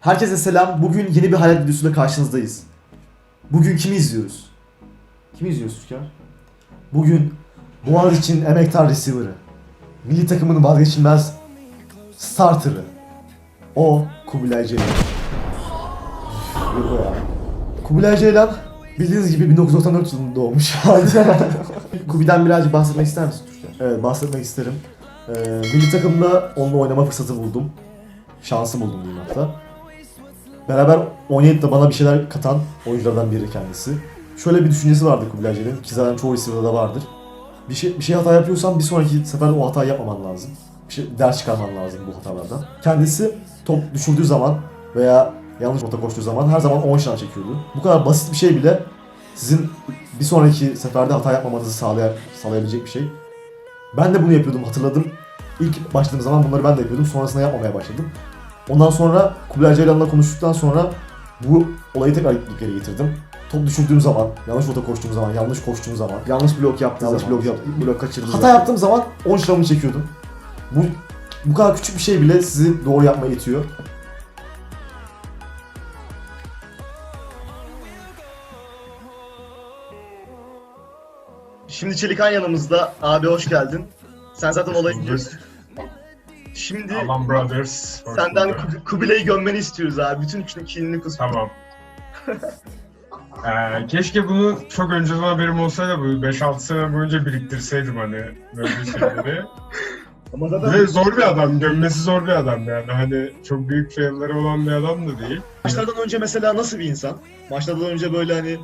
Herkese selam. Bugün yeni bir hayat videosuyla karşınızdayız. Bugün kimi izliyoruz? Kimi izliyoruz Türker? Bugün Boğaziçi'nin emektar receiver'ı. Milli takımının vazgeçilmez starter'ı. O Kubilay Ceylan. Kubilay Ceylan bildiğiniz gibi 1994 yılında doğmuş. Kubi'den birazcık bahsetmek ister misin Türker? Evet bahsetmek isterim. Ee, milli takımda onunla oynama fırsatı buldum. Şansı buldum diyeyim hatta. Beraber oynayıp da bana bir şeyler katan oyunculardan biri kendisi. Şöyle bir düşüncesi vardır Kubilay Ceylan'ın ki zaten çoğu receiver'da da vardır. Bir şey, bir şey hata yapıyorsan bir sonraki sefer o hatayı yapmaman lazım. Bir şey, ders çıkarman lazım bu hatalardan. Kendisi top düşürdüğü zaman veya yanlış nota koştuğu zaman her zaman 10 şan çekiyordu. Bu kadar basit bir şey bile sizin bir sonraki seferde hata yapmamanızı sağlay sağlayabilecek bir şey. Ben de bunu yapıyordum hatırladım. İlk başladığım zaman bunları ben de yapıyordum. Sonrasında yapmamaya başladım. Ondan sonra Kubilay Ceylan'la konuştuktan sonra bu olayı tekrar geri getirdim. Top düşürdüğüm zaman, yanlış rota koştuğum zaman, yanlış koştuğum zaman, Yanlış blok yaptığı yanlış zaman. blok yap, blok kaçırdığı hata yaptığım zaman 10 şıramını çekiyordum. Bu bu kadar küçük bir şey bile sizi doğru yapmaya itiyor. Şimdi Çelikan yanımızda. Abi hoş geldin. Sen zaten olayı biliyorsun. Şimdi Aman Brothers. Senden. Kub- Kubilay'ı gömmeni istiyoruz abi. Bütün kinini kus. Tamam. Ee, keşke bunu çok önceden haberim olsaydı bu 5-6 sene boyunca biriktirseydim hani böyle şeyleri. Ama zaten Ve zor bir adam, gömmesi zor bir adam yani hani çok büyük failleri olan bir adam da değil. maçlardan önce mesela nasıl bir insan? Maçlardan önce böyle hani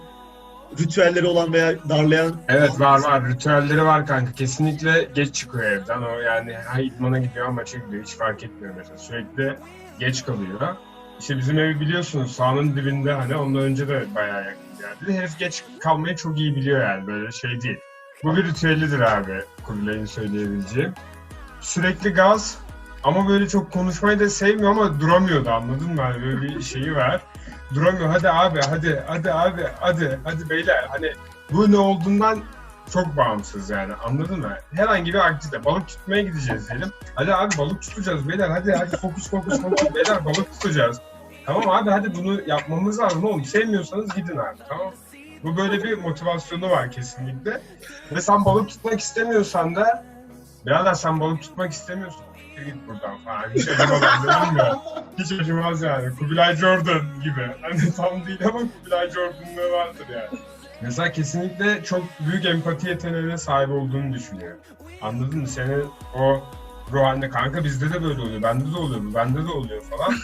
ritüelleri olan veya darlayan Evet var var, ritüelleri var kanka. Kesinlikle geç çıkıyor evden. O yani ha idmana gidiyor, maça gidiyor. Hiç fark etmiyor mesela. Sürekli geç kalıyor. İşte bizim evi biliyorsunuz sahanın dibinde hani ondan önce de bayağı yakın bir yerde. Herif geç kalmayı çok iyi biliyor yani böyle şey değil. Bu bir ritüelidir abi Kubilay'ın söyleyebileceğim. Sürekli gaz ama böyle çok konuşmayı da sevmiyor ama duramıyor da anladın mı? Hani böyle bir şeyi var. Duramıyor hadi abi hadi hadi abi hadi hadi beyler hani bu ne olduğundan çok bağımsız yani anladın mı? Herhangi bir aktivite balık tutmaya gideceğiz diyelim. Hadi abi balık tutacağız beyler hadi hadi fokus fokus fokus beyler balık tutacağız. Tamam abi hadi bunu yapmamız lazım oğlum sevmiyorsanız gidin abi tamam. Bu böyle bir motivasyonu var kesinlikle. Ve sen balık tutmak istemiyorsan da birader sen balık tutmak istemiyorsan git buradan falan. Hiç acımaz anladın mı? Hiç acımaz yani. Kubilay Jordan gibi. Hani tam değil ama Kubilay Jordan'lığı vardır yani. Mesela kesinlikle çok büyük empati yeteneğine sahip olduğunu düşünüyor. Anladın mı? Senin o ruh haline kanka bizde de böyle oluyor, bende de oluyor, bende de oluyor falan.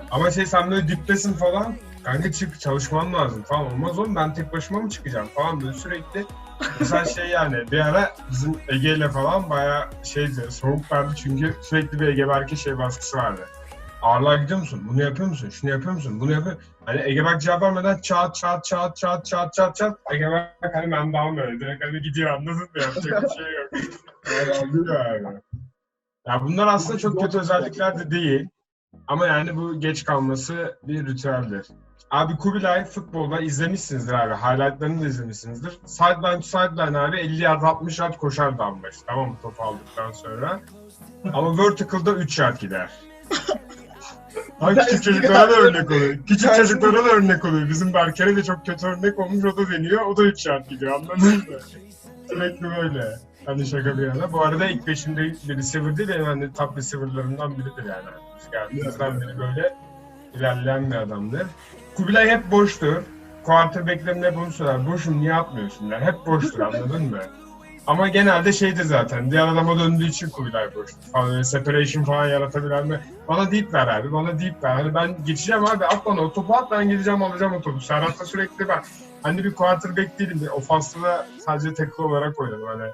Ama şey sen böyle diptesin falan, kanka çık çalışman lazım falan olmaz oğlum ben tek başıma mı çıkacağım falan böyle sürekli. Mesela şey yani bir ara bizim Ege ile falan bayağı şeydi, soğuk verdi çünkü sürekli bir Ege Berk'e şey baskısı vardı. Ağırlığa gidiyor musun? Bunu yapıyor musun? Şunu yapıyor musun? Bunu yapıyor Hani Ege Berk cevap vermeden çat çat çat çat çat çat çat Ege Berk hani ben daha böyle direkt hani gidiyor anladın mı? Yapacak bir şey yok. Yani anlıyor abi. Ya bunlar aslında çok kötü özellikler de değil. Ama yani bu geç kalması bir ritüeldir. Abi Kubilay futbolda izlemişsinizdir abi. Highlightlarını da izlemişsinizdir. Sideline to sideline abi 50 yard 60 yard koşar dambaş. Tamam mı topu aldıktan sonra. Ama vertical'da 3 yard gider. Ay küçük çocuklara da örnek oluyor. Küçük çocuklara da örnek oluyor. Bizim Berker'e de çok kötü örnek olmuş o da deniyor. O da 3 yard gidiyor anladın mı? Sürekli böyle. Hani şaka bir yana. Bu arada ilk beşimde bir receiver değil, benim hani top receiver'larımdan biridir yani. Biz geldiğimizden beri böyle ilerleyen bir adamdır. Kubilay hep boştur. Quarterback'lerin hep onu söyler. Boşum niye atmıyorsun der. Hep boştur anladın mı? Ama genelde şeydir zaten. Diğer adama döndüğü için Kubilay boştur. Falan böyle separation falan yaratabilen mi? Bana deep ver abi. Bana deep ver. Hani ben geçeceğim abi. At bana o at ben gideceğim alacağım o topu. Sürekli ben. Hani bir quarterback değilim. Bir ofanslı da sadece tackle olarak oynadım. Hani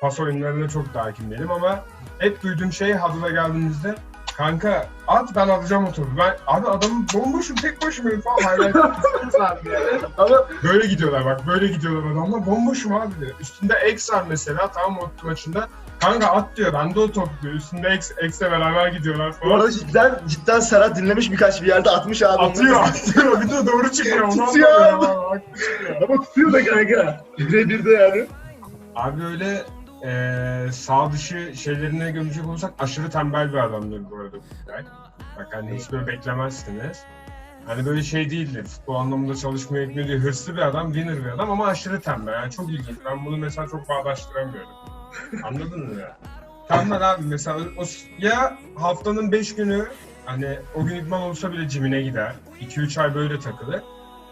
pas oyunlarına çok da hakim değilim ama hep duyduğum şey Hadır'a geldiğimizde Kanka at ben alacağım o topu. Ben abi adamın bomboşum tek başımayım falan. Highlight. Ama böyle gidiyorlar bak böyle gidiyorlar adamlar bomboşum abi diyor. Üstünde X var mesela tamam o maçında. Kanka at diyor bende o top diyor. Üstünde X, X'le beraber gidiyorlar bu falan. arada cidden, cidden Serhat dinlemiş birkaç bir yerde atmış abi. Atıyor atıyor bir de doğru çıkıyor. Onu Tutuyor. abi. Ama tutuyor da kanka. Birebir de yani. Abi öyle eee sağ dışı şeylerine görecek olursak aşırı tembel bir adamdır bu arada. Bak hani hiç böyle beklemezsiniz. Hani böyle şey değildir. Futbol anlamında çalışmıyor etmiyor diye hırslı bir adam, winner bir adam ama aşırı tembel. Yani çok ilginç. Ben bunu mesela çok bağdaştıramıyorum. Anladın mı ya? Tembel abi mesela o, ya haftanın 5 günü hani o gün idman olsa bile cimine gider. 2-3 ay böyle takılır.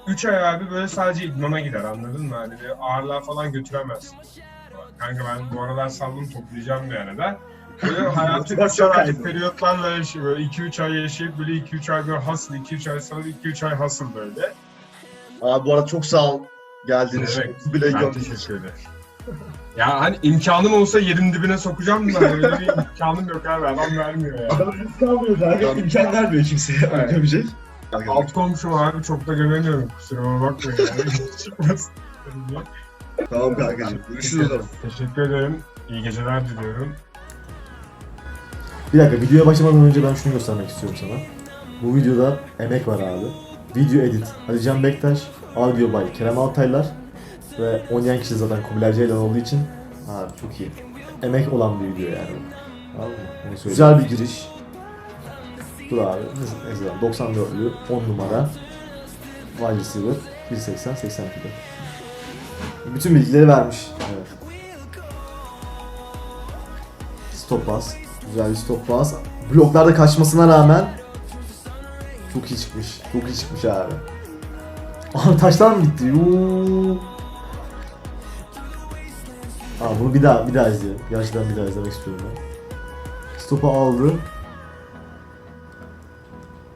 3 ay abi böyle sadece idmana gider anladın mı? Hani ağırlığa falan götüremezsin. Kanka ben bu aralar saldım toplayacağım bir arada. Böyle hayatı kısa periyotlarla yaşıyor. Böyle 2-3 ay yaşayıp böyle 2-3 ay böyle hasıl, 2-3 ay sonra 2-3 ay hasıl böyle. Abi bu arada çok sağ ol geldiğiniz için. Evet, Kubilay'ı Ben teşekkür ederim. Ya hani imkanım olsa yerin dibine sokacağım da öyle bir imkanım yok abi adam vermiyor ya. Adam risk almıyor zaten. İmkan vermiyor kimseye. Evet. Gömecek. Alt komşum abi çok da gömemiyorum kusuruma bakmayın yani. Tamam kankacığım. Görüşürüz o zaman. Teşekkür ederim. İyi geceler diliyorum. Bir dakika videoya başlamadan önce ben şunu göstermek istiyorum sana. Bu videoda emek var abi. Video edit Ali Can Bektaş, audio by Kerem Altaylar ve oynayan kişi zaten Kubilay Ceylan olduğu için abi çok iyi. Emek olan bir video yani. Anladın mı? Onu söyleyeyim. Güzel bir giriş. Dur abi. Mesela 94'lü 10 numara. Wide receiver 1.80 80 kilo. Bütün bilgileri vermiş. Evet. Stop pass. Güzel bir stop pass. Bloklarda kaçmasına rağmen çok iyi çıkmış. Çok iyi çıkmış abi. Abi taştan mı gitti? Yuuu. Abi bunu bir daha bir daha izleyelim. Gerçekten bir daha izlemek istiyorum ben. Stop'u aldı.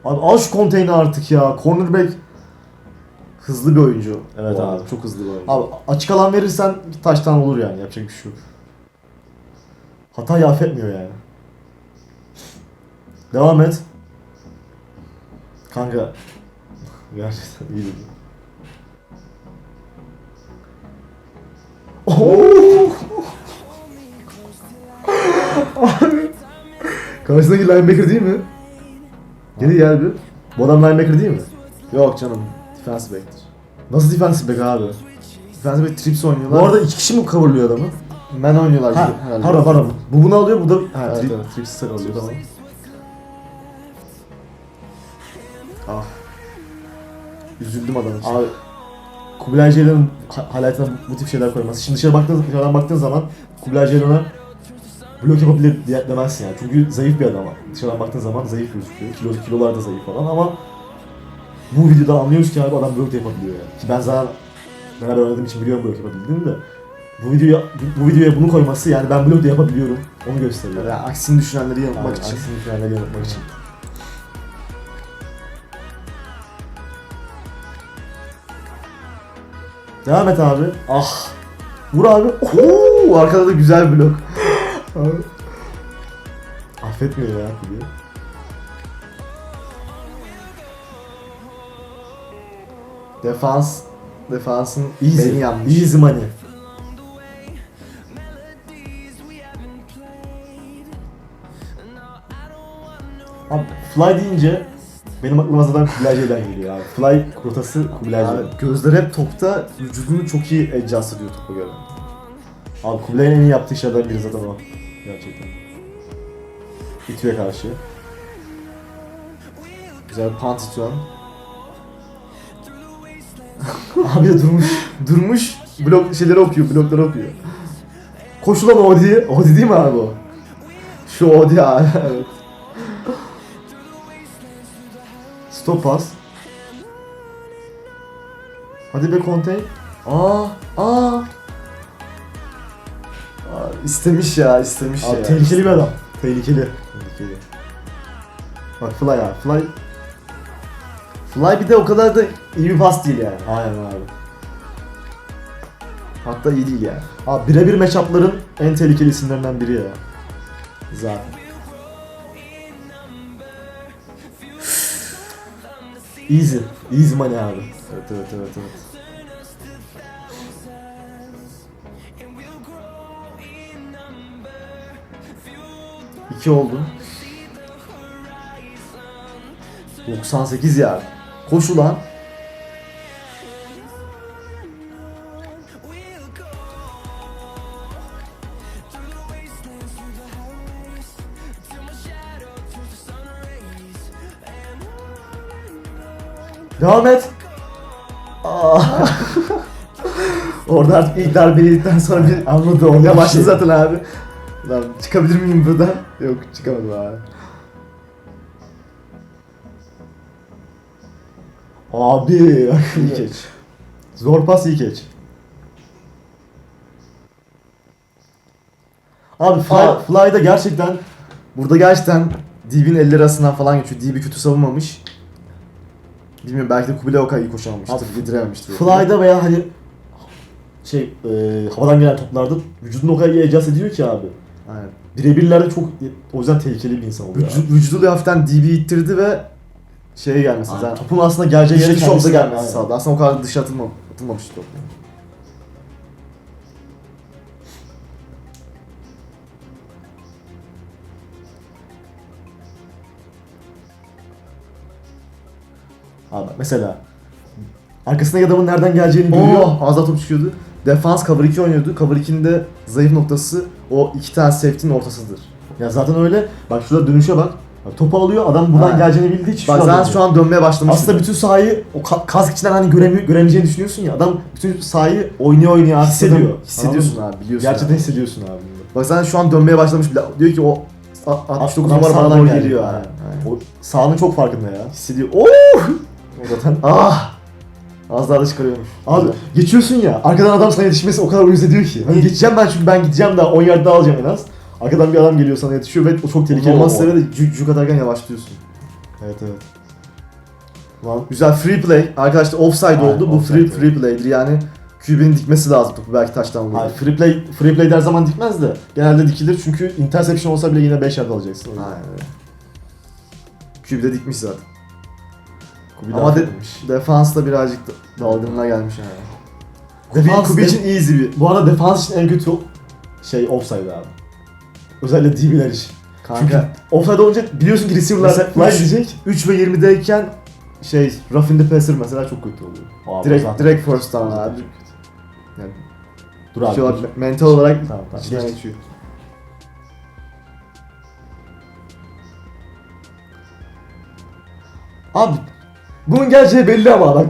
Abi al şu konteyni artık ya. Cornerback hızlı bir oyuncu. Evet abi çok hızlı bir oyuncu. Abi açık alan verirsen taştan olur yani. Yapacak bir şey yok. Hata affetmiyor yani. Devam et. Kanka. Gerçekten iyi dedi. Oo! Abi. Karşısındaki linebacker değil mi? Geri gel bir. Bu adam linebacker değil mi? Yok canım. Defensive back'tir. Nasıl defensive back abi? Defensive back trips oynuyorlar. Bu arada iki kişi mi coverlıyor adamı? Men oynuyorlar Ha, gibi herhalde. pardon pardon. Bu bunu alıyor, bu da ha, Evet, trip, evet. trips sarılıyor tamam. Ah. Üzüldüm adam için. Abi Kubilay Ceylan'ın ha- hayatına bu, tip şeyler koyması. Şimdi dışarı baktığın, dışarıdan baktığın zaman Kubilay Ceylan'a blok yapabilir demezsin yani. Çünkü zayıf bir adam. Dışarıdan baktığın zaman zayıf gözüküyor. Kilo, kilolar da zayıf falan ama bu videoda anlıyoruz ki abi adam blok da yapabiliyor yani. Ki ben zaten beraber oynadığım için biliyorum blok yapabildiğini de. Bu videoya bu, videoya bunu koyması yani ben blok da yapabiliyorum. Onu gösteriyor. Yani aksini düşünenleri yanıltmak Aynen, için. Aksini düşünenleri yanıltmak için. Devam et abi. Ah. Vur abi. Oo, arkada da güzel blok. Abi. Affetmiyor ya gibi. Defans defansın easy. Beni yanmış. Easy money. Abi fly deyince benim aklıma zaten Kubilay geliyor abi. Fly rotası Kubilay. Abi, gözler hep topta, vücudunu çok iyi adjust ediyor topa göre. Abi Kubilay'ın en iyi yaptığı şeylerden biri zaten o. Gerçekten. İTÜ'ye karşı. Güzel punt itiyor. Abi de durmuş. Durmuş. Blok şeyleri okuyor, blokları okuyor. Koşulan Odi. Odi değil mi abi o? Şu Odi abi. evet. Stop pass. Hadi be Conte. Aa, aa. Aa, istemiş ya, istemiş Abi ya. tehlikeli bir adam. Tehlikeli. Tehlikeli. Bak Fly abi. Fly Fly bir de o kadar da iyi bir pas değil yani. Aynen abi. Hatta iyi değil yani. Abi birebir matchup'ların en tehlikeli isimlerinden biri ya. Zaten. Easy. Easy money abi. Evet evet evet evet. İki oldu. 98 yard koşulan Devam et. Orada artık ilk darbe yedikten sonra bir anladı. Orada başladı zaten abi. Lan çıkabilir miyim buradan? Yok çıkamadım abi. Abi iyi geç. Zor pas iyi geç. Abi Fly, Aa. Fly'da gerçekten burada gerçekten Deep'in elleri arasından falan geçiyor. Deep'i kötü savunmamış. Bilmiyorum belki de Kubilay Okay iyi koşamamıştır, Abi, yedirememiştir. Fly'da veya hani şey e, havadan gelen toplarda vücudunu o kadar iyi adjust ediyor ki abi. Aynen. Birebirlerde çok o yüzden tehlikeli bir insan oluyor. Vücudu, vücuduyla hafiften DB ittirdi ve şeye gelmesi. Aynen. Zaten Topun aslında geleceği yere kendisi şopta gelmesi sağladı. Aslında o kadar dışa atılma, atılmamış top. Abi mesela arkasındaki adamın nereden geleceğini görüyor. Az daha top çıkıyordu. Defans cover 2 oynuyordu. Cover 2'nin de zayıf noktası o iki tane safety'nin ortasıdır. Ya zaten öyle. Bak şurada dönüşe bak. Bak topu alıyor adam buradan Aynen. geleceğini bildiği için Bak şu an zaten şu an dönmeye başlamış. Aslında bütün sahayı o ka- kask içinden hani göremi- göremeyeceğini düşünüyorsun ya. Adam bütün sahayı oynuyor oynuyor hissediyor. hissediyor. Hissediyorsun Anladın mı? abi, biliyorsun. Gerçekten abi. hissediyorsun abi. bunu. Bak zaten şu an dönmeye başlamış bile. Diyor ki o a- 69 Adam numara sağa bana doğru geliyor. Aynen. O sahanın çok farkında ya. Hissediyor. Oo! O zaten Ah! Az daha da çıkarıyormuş. Abi geçiyorsun ya arkadan adam sana yetişmesi o kadar uyuz ediyor ki. Hani geçeceğim ben çünkü ben gideceğim daha 10 yard daha alacağım en az. Arkadan bir adam geliyor sana yetişiyor ve o çok tehlikeli. Normal o- seviyede cü- cük atarken yavaşlıyorsun. Evet evet. Lan güzel free play. Arkadaşlar offside Aynen, oldu. Bu free free play'dir. Yani QB'nin dikmesi lazım topu. Belki taştan Hayır, olur. free play free play her zaman dikmez de genelde dikilir çünkü interception olsa bile yine 5 yard alacaksın. Aynen öyle. De dikmiş zaten. Kubilay Ama de, defans da birazcık da dalgınlığa gelmiş yani. Defans QB için easy bir. Bu arada defans için en kötü şey offside abi. Özellikle DB'ler için. Çünkü Kanka offside olunca biliyorsun ki receiver'lar üç- diyecek. 3 ve 20'deyken şey rough in the passer mesela çok kötü oluyor. Abi, direkt zaten- direkt first down abi. Yani Dur abi. şey olarak, dur. mental olarak Tamam tamam. içinden Geç. geçiyor. Abi bunun geleceği belli ama bak.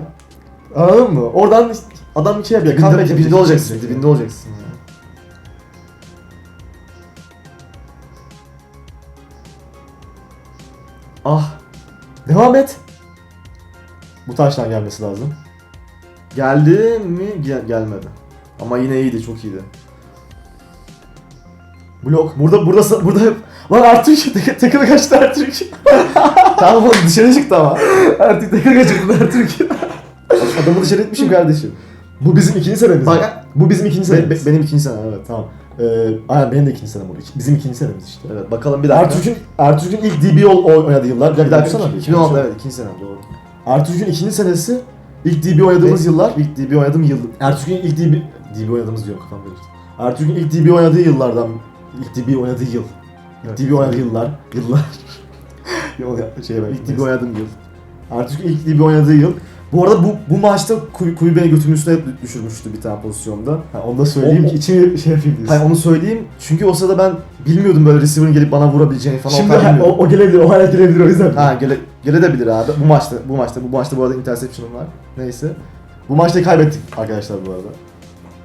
Anladın mı? Oradan adam şey yapıyor. Dibinde, dibinde olacaksın, dibinde olacaksın. ya. Ah. Devam et. Bu taştan gelmesi lazım. Geldi mi? Gel- gelmedi. Ama yine iyiydi, çok iyiydi. Blok. Burada burada burada Lan Ertuğrul tek- takılı kaçtı Ertuğrul. tamam oğlum dışarı çıktı ama. Artık takılı kaçırdın Ertuğrul. Adamı dışarı etmişim kardeşim. Bu bizim ikinci senemiz. Bak- bu bizim ikinci senemiz. be- benim ikinci sene evet. Tamam. Ee, aynen benim de ikinci senem oldu. Bizim ikinci senemiz işte. Evet bakalım bir dakika. Ertuğrul'un Ertuğrul'un ilk DB ol- oy- oynadığı yıllar. Bir bir dakika dakika. dursana. 2016 evet ikinci sene doğru. Ertuğrul'un ikinci senesi ilk DB oynadığımız Ben- yıllar. İlk DB oynadım yıl. Ertuğrul'un ilk DB DB oynadığımız diyorum kafam karıştı. Ertuğrul'un ilk DB oynadığı yıllardan ilk DB oynadığı yıl. İlk Evet. DB oynadığı yıllar. Yıllar. Yol ya- şey ben. İlk DB oynadım yıl. Ertuğrul'un ilk DB oynadığı yıl. Bu arada bu bu maçta Kuy, Kuyu beni götünün üstüne düşürmüştü bir tane pozisyonda. Ha, onu da söyleyeyim O- ki içimi şey yapayım diyorsun. Hayır onu söyleyeyim çünkü o sırada ben bilmiyordum böyle receiver'ın gelip bana vurabileceğini falan. Şimdi ha, o, o gelebilir, o hala gelebilir o yüzden. Ha gele, gelebilir abi. Bu maçta, bu maçta, bu maçta bu arada interception'ım var. Neyse. Bu maçta kaybettik arkadaşlar bu arada.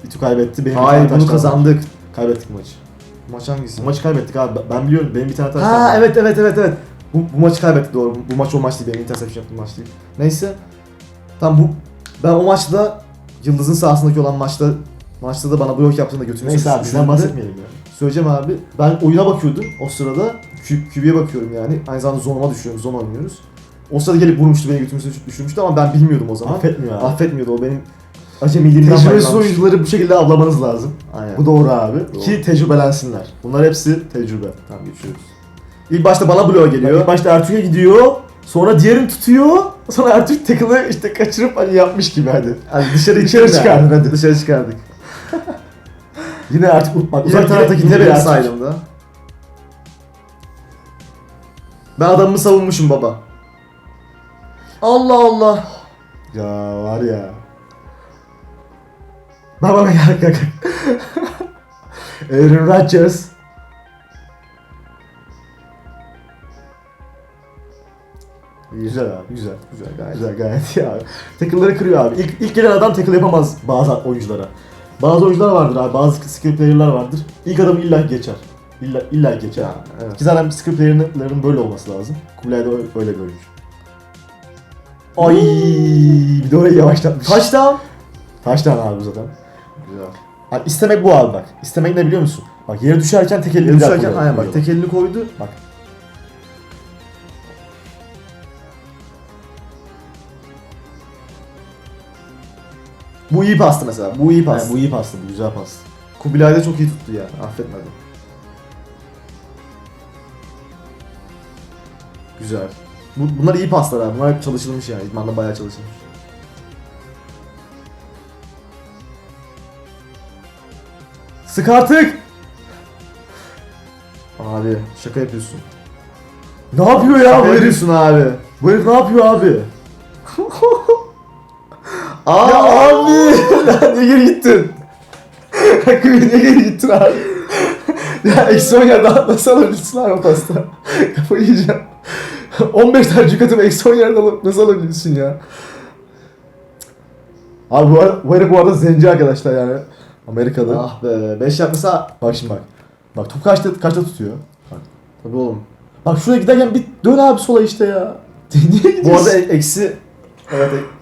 Bitu kaybetti. Benim Hayır bunu taştan var. kazandık. Kaybettik maçı. Maç hangisi? Bu maçı kaybettik abi. Ben biliyorum. Benim bir tane taştan Ha var. evet evet evet evet. Bu, bu maçı kaybettik doğru. Bu, bu maç o maç değil. Benim interception yaptığım maç değil. Neyse. Tam bu ben o maçta Yıldız'ın sahasındaki olan maçta maçta da bana blok yaptığında götürmüştü. Neyse abi bizden bahsetmeyelim ya. Söyleyeceğim abi. Ben oyuna bakıyordum o sırada. Kü- QB'ye bakıyorum yani. Aynı zamanda zonuma düşüyorum. Zon oynuyoruz. O sırada gelip vurmuştu beni götürmüştü düşürmüştü ama ben bilmiyordum o zaman. Affetmiyor abi. Affetmiyordu o benim acemiliğimden Tecrübesiz oyuncuları bu şekilde avlamanız lazım. Aynen. Bu doğru abi. Doğru. Ki tecrübelensinler. Bunlar hepsi tecrübe. Tamam geçiyoruz. İlk başta bana bloğa Geliyor. geliyor. İlk başta Ertuğrul'a gidiyor. Sonra diğerini tutuyor. Sonra Ertuğrul takılı işte kaçırıp hani yapmış gibi hadi. Hadi dışarı Dışarı çıkardın, hadi. Dışarı çıkardık. Yine artık unutmak. Uzak taraftaki yine ne bir benim Ertuğrul. saydım Ben adamımı savunmuşum baba. Allah Allah. Ya var ya. Baba bak bak. Aaron Rodgers. Güzel abi güzel. Güzel gayet. Güzel gayet iyi abi. Tackle'ları kırıyor abi. İlk, ilk gelen adam tackle yapamaz bazı oyunculara. Bazı oyuncular vardır abi. Bazı skill player'lar vardır. İlk adam illa geçer. İlla, illa geçer. Ya, evet. Ki zaten skill player'ların böyle olması lazım. Kubilay da öyle, bir oyuncu. Ay bir de orayı yavaşlatmış. Touchdown. Taştan abi zaten. Güzel. Abi istemek bu abi bak. İstemek ne biliyor musun? Bak yere düşerken tek elini Yere bir daha düşerken aynen bak tek elini koydu. Bak. Bu iyi pastı mesela. Bu iyi pas. Yani bu iyi pastı, bu güzel pastı. Kubilay da çok iyi tuttu ya. Affetmedi. Güzel. Bu, bunlar iyi paslar abi. Bunlar hep çalışılmış yani. İdmanda bayağı çalışılmış. Sık artık! Abi şaka yapıyorsun. Ne yapıyor ya Şaka bu herif? abi. Bu herif ne yapıyor abi? Aa Ya abi! Niye geri gittin? Hakkı niye geri gittin abi? ya eksi 10 yerde nasıl alabilirsin abi pasta? Kafayı yiyeceğim. 15 tane cukatımı eksi 10 yerde alıp nasıl alabilirsin ya? Abi bu, arada, bu herif bu arada zenci arkadaşlar yani. Amerika'da. ah be. 5 yapmasa Bak şimdi bak. Bak top kaçta, kaçta tutuyor? Bak. tabii oğlum. Bak şuraya giderken bir dön abi sola işte ya. Niye gidiyorsun? Bu arada e- eksi evet e-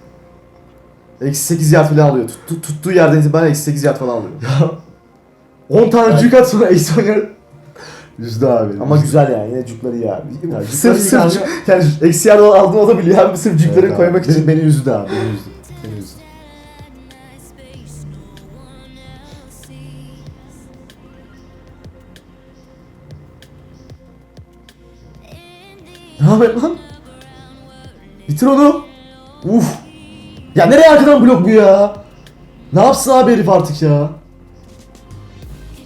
eksi 8 yard falan alıyor. Tut, tuttuğu yerden itibaren eksi 8 yard falan alıyor. Ya 10 tane cuk at sonra eksi 10 yer. Yüzde abi. Ama güzel yani yine cukları iyi abi. Ya sırf sırf kanka. yani eksi yard aldığını o da biliyor abi sırf cukları Evet abi. koymak için. Beni, beni üzdü abi. Beni üzdü. Beni üzdü. Ne haber lan? Bitir onu. Uf. Ya nereye arkadan blok bu ya? Ne yapsın abi herif artık ya?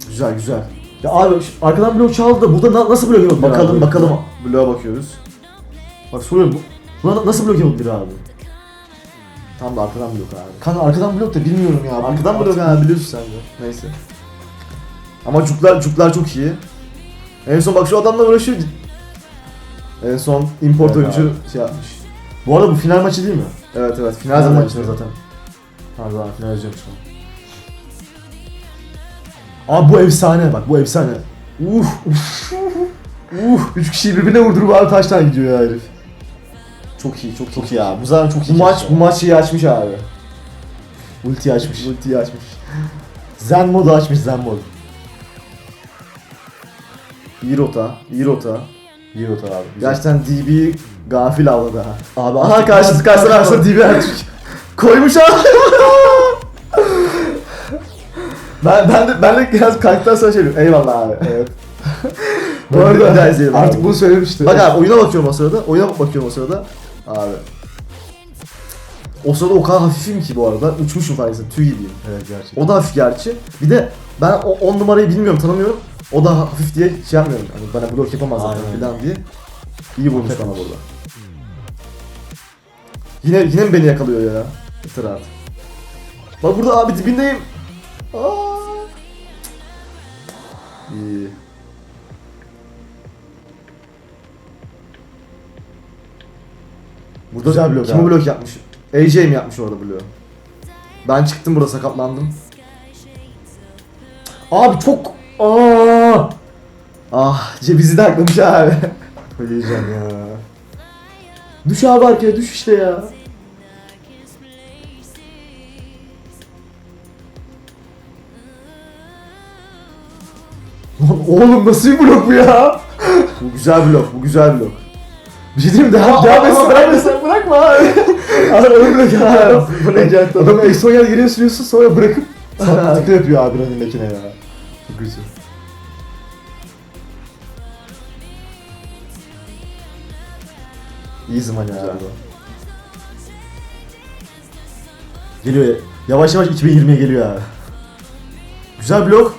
Güzel güzel. Ya abi şu arkadan blok çaldı da burada na- nasıl blok yapabilir Bakalım bakalım. Bloğa bakıyoruz. Bak soruyorum. bu- Buna nasıl blok yapabilir abi? Tam da arkadan blok abi. Kanka arkadan blok da bilmiyorum ya. Arkadan blok abi biliyorsun sen de. Neyse. Ama cuklar cuklar çok iyi. En son bak şu adamla uğraşıyor. En son import Evet oyuncu şey yapmış. Bu arada bu final maçı değil mi? Evet evet final Final zamanı maçı zaten. abi final yazıyormuş şu an. Abi bu efsane bak bu efsane. Uf uf. uf. Üç kişiyi birbirine vurdurup abi taştan gidiyor ya herif. Çok iyi çok. Çok iyi abi. Bu zaten çok iyi. Bu maç bu ya. maç iyi açmış abi. Ulti açmış. Ultiyi açmış. Zen modu açmış Zen mod. İyi rota, iyi rota. İyi rota abi. güzel. Gerçekten DB gafil avladı ha. Abi Aha karşısı karşısına artık- karşısına DB Ertürk. Koymuş abi. ben ben de ben de biraz kalktıktan sonra şey diyorum. Eyvallah abi. Evet. Bu arada artık abi. bunu söylemişti. Bak abi oyuna bakıyorum o sırada. Oyuna bakıyorum o sırada. Abi. O sırada o kadar hafifim ki bu arada. Uçmuşum farkındaysan. Tüy gibiyim. Evet gerçekten. O da hafif gerçi. Bir de ben o 10 numarayı bilmiyorum, tanımıyorum. O da hafif diye şey yapmıyorum. Hani bana blok yapamaz zaten Aynen. falan diye. İyi vurmuş bana burada. Yine yine mi beni yakalıyor ya? Yeter artık. Bak burada abi dibindeyim. Aa. İyi. Burada Güzel blok kim abi. blok yapmış? AJ mi yapmış orada bloğu? Ben çıktım burada sakatlandım. Abi çok aa Ah cebizi de aklamış abi. Söyleyeceğim ya. Düş abi arkaya düş işte ya. Lan oğlum nasıl bir blok bu ya? bu güzel blok, bu güzel blok. Bir şey diyeyim mi? Devam, devam etsin, devam etsin. Bırakma abi. Abi onu bırak abi. Geldi? Adamı eksi 10 yer geriye sürüyorsun sonra bırakıp sana tıkı yapıyor abi önündekine ya. Çok güzel. İyi zaman ya. Güzel. Geliyor. Yavaş yavaş 2020'ye geliyor abi. Güzel blok.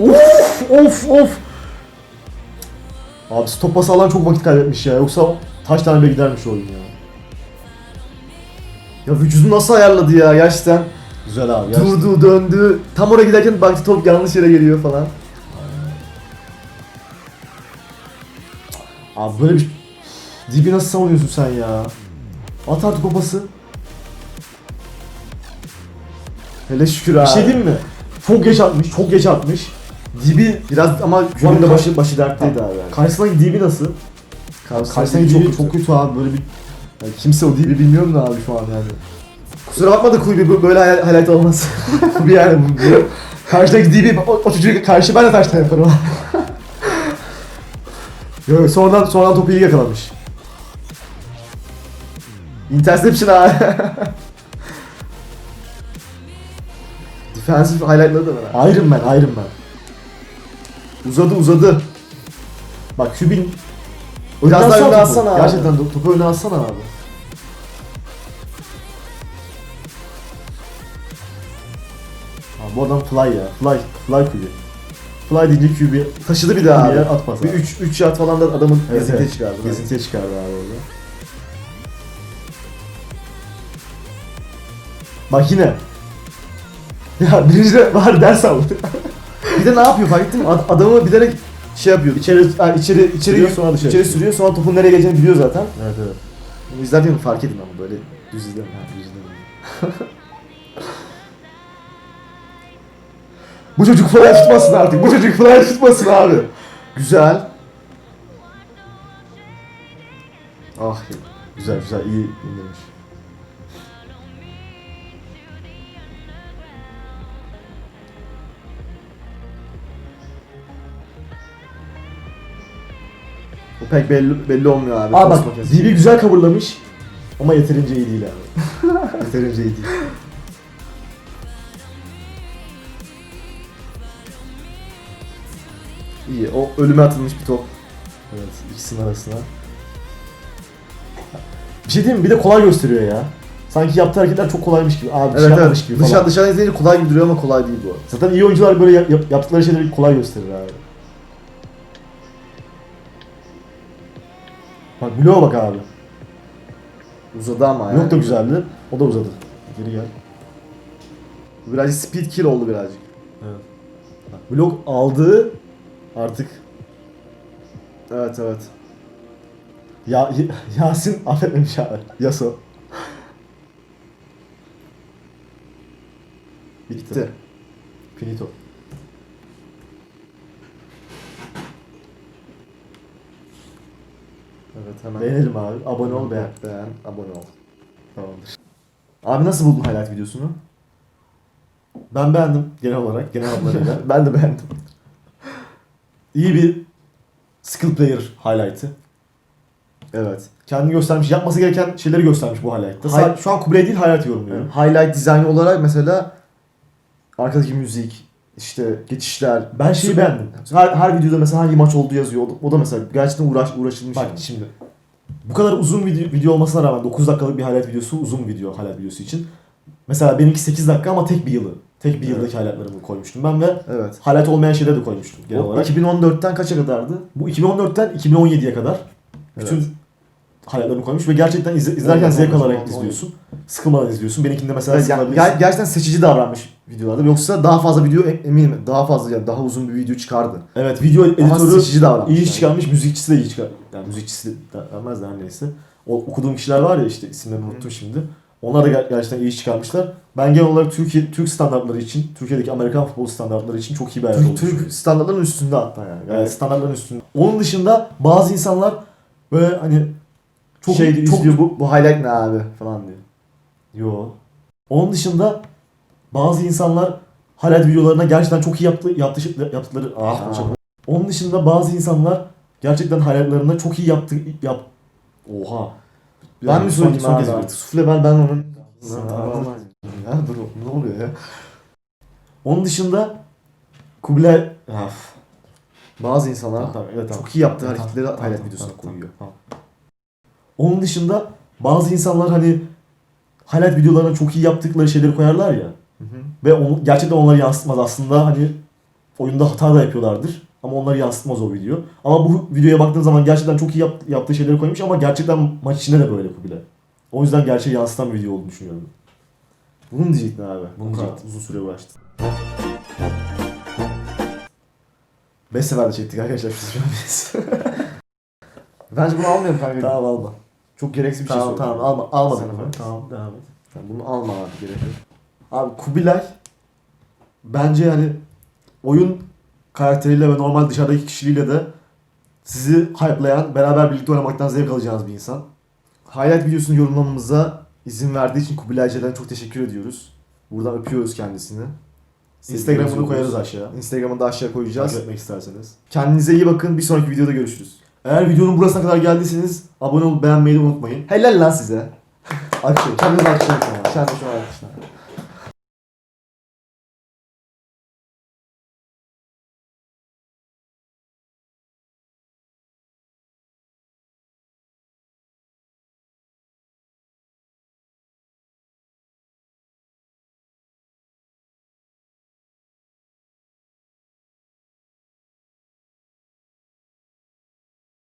Of of of. Abi stop pas alan çok vakit kaybetmiş ya. Yoksa taş tane bile gidermiş oyun ya. Ya vücudu nasıl ayarladı ya gerçekten. Güzel abi. gerçekten. Durdu, döndü. Tam oraya giderken baktı top yanlış yere geliyor falan. Abi böyle bir Dibi nasıl savunuyorsun sen ya? At artık o pası. Hele şükür Bir abi. şey diyeyim mi? Çok geç atmış, çok geç atmış. Dibi Biraz ama günün de başı- başı, dertteydi abi. Yani. karşısındaki dibi nasıl? Karşısındaki çok çok kötü abi böyle bir yani kimse o dibi bilmiyorum da abi şu an yani. Kusura bakma da Kuybi bu- böyle hayal, hayat olmaz. bir yani bu, karşıdaki dibi o, o çocuğu karşı ben de taştan yaparım. Yok sonradan sonradan topu iyi yakalamış. Interception abi. Defensive var abi. Iron Man, Iron Man. Uzadı uzadı. Bak Kübin Biraz daha öne topu. atsana abi. Gerçekten to- topu öne atsana abi. Abi bu adam fly ya. Fly, fly Kübi. Fly deyince Kübi Taşıdı bir daha abi. at pas Bir abi. 3 3 yard falan da adamın Evet, gezintiye evet. çıkardı. Gezintiye çıkardı abi orada. Bak yine. Ya birinci de var ders aldı. Bir de ne yapıyor fark ettin mi? Ad- Adamı bilerek şey yapıyor. içeri, ha, içeri, içeri Sürüyor, sonra dışarı. İçeri sürüyor sonra topun nereye geleceğini biliyor zaten. Evet evet. İzlerken fark edin ama böyle düz izlemeyin. Ha, düz değil. Bu çocuk fly tutmasın artık. Bu çocuk fly tutmasın abi. Güzel. Ah Güzel güzel iyi indirmiş. Pek belli, belli olmuyor abi. Aa bak makinesi. DB güzel coverlamış ama yeterince iyi değil abi. yeterince iyi değil. İyi. O ölüme atılmış bir top. Evet ikisinin arasına. Bir şey diyeyim mi? Bir de kolay gösteriyor ya. Sanki yaptığı hareketler çok kolaymış gibi. Abi bir şey Evet yapmamış evet. gibi falan. Dışarı, dışarıdan izleyince kolay gibi duruyor ama kolay değil bu. Zaten iyi oyuncular böyle yap- yaptıkları şeyleri kolay gösterir abi. Bak bloğa bak abi. Uzadı ama Blok da güzeldi. O da uzadı. Geri gel. Birazcık speed kill oldu birazcık. Bak, blok aldığı artık Evet evet. ya Yasin affetmemiş abi. Yaso. Bitti. Bitti. Finito. Evet hemen. Beğenelim abi. Abone ol beğen. Beğen, abone ol. Tamamdır. Abi nasıl buldun highlight videosunu? Ben beğendim genel olarak, genel hatlarıyla. ben de beğendim. İyi bir skill player highlight'ı. Evet. Kendini göstermiş, yapması gereken şeyleri göstermiş bu highlight'ta. Sa- Şu an Kubilay değil highlight yorumluyorum. Highlight dizayn olarak mesela arkadaki müzik, işte geçişler. Ben şeyi beğendim. Her, her videoda mesela hangi maç olduğu yazıyor. O da, mesela gerçekten uğraş, uğraşılmış. Bak yani. şimdi. Bu kadar uzun video, video olmasına rağmen 9 dakikalık bir highlight videosu uzun video highlight videosu için. Mesela benimki 8 dakika ama tek bir yılı. Tek bir yıldaki highlightlarımı koymuştum ben ve Evet. highlight olmayan şeyleri de koymuştum genel O olarak. 2014'ten kaça kadardı? Bu 2014'ten 2017'ye kadar bütün Evet. highlightlarını koymuş ve gerçekten izle- izlerken Evet, zevk evet, alarak evet, izliyorsun. Sıkılmadan izliyorsun. Benimkinde mesela Evet, yani ger- gerçekten seçici davranmış videolarda. Yoksa daha fazla video em- eminim daha fazla yani daha uzun bir video çıkardı. Evet video editörü seçici davranmış. iyi yani. çıkarmış, müzikçisi de iyi çıkar. Yani müzikçisi de denmez de her neyse. O okuduğum kişiler var ya işte isimlerini unuttum şimdi. Onlar da ger- gerçekten iyi iş çıkarmışlar. Ben genel olarak Türkiye Türk standartları için, Türkiye'deki Amerikan futbol standartları için çok iyi bir hayat Türk, Türk standartların üstünde hatta yani. Yani Yani standartların üstünde. Onun dışında bazı insanlar böyle hani çok şey çok izliyor bu, bu highlight ne abi falan diyor. Yo. Onun dışında bazı insanlar highlight videolarına gerçekten çok iyi yaptı, yaptı, yaptıkları... Ah, konuşamadım. Onun dışında bazı insanlar gerçekten highlightlarına çok iyi yaptı... Yap... Oha. Ben mi söyleyeyim son kez bir- Sufle ben ben onun. Ya dur ne oluyor ya? Onun dışında Kubilay... Af. bazı insanlar Tamam, evet, çok iyi yaptığı hareketleri tamam, highlight videosuna koyuyor. Onun dışında bazı insanlar hani highlight videolarına çok iyi yaptıkları şeyleri koyarlar ya. Hı hı. Ve onu, gerçekten onları yansıtmaz. Aslında hani oyunda hata da yapıyorlardır. Ama onları yansıtmaz o video. Ama bu videoya baktığın zaman gerçekten çok iyi yap- yaptığı şeyleri koymuş ama gerçekten maç içinde de böyle Kubilay. O yüzden gerçeği yansıtan bir video olduğunu düşünüyorum. Bunu mu diyecektin abi? Bunu diyecektim. uzun süre uğraştın. 5 sefer de çektik arkadaşlar şu biz. Bence bunu almayalım kanka. Tamam alma. Çok gereksiz bir şey Tamam söyledim. tamam alma. Alma. Tamam devam et. Yani bunu alma abi gerek yok. Abi Kubilay bence yani oyun karakteriyle ve normal dışarıdaki kişiliğiyle de sizi hype'layan, beraber birlikte oynamaktan zevk alacağınız bir insan. Highlight videosunu yorumlamamıza izin verdiği için Kubilay Celal'e çok teşekkür ediyoruz. Buradan öpüyoruz kendisini. Instagram'ını koyarız aşağı. Instagram'ını da aşağı koyacağız. Takip etmek isterseniz. Kendinize iyi bakın. Bir sonraki videoda görüşürüz. Eğer videonun burasına kadar geldiyseniz abone olup beğenmeyi de unutmayın. Helal lan size. Akşam. Kendinize akşam. Kendinize akşam.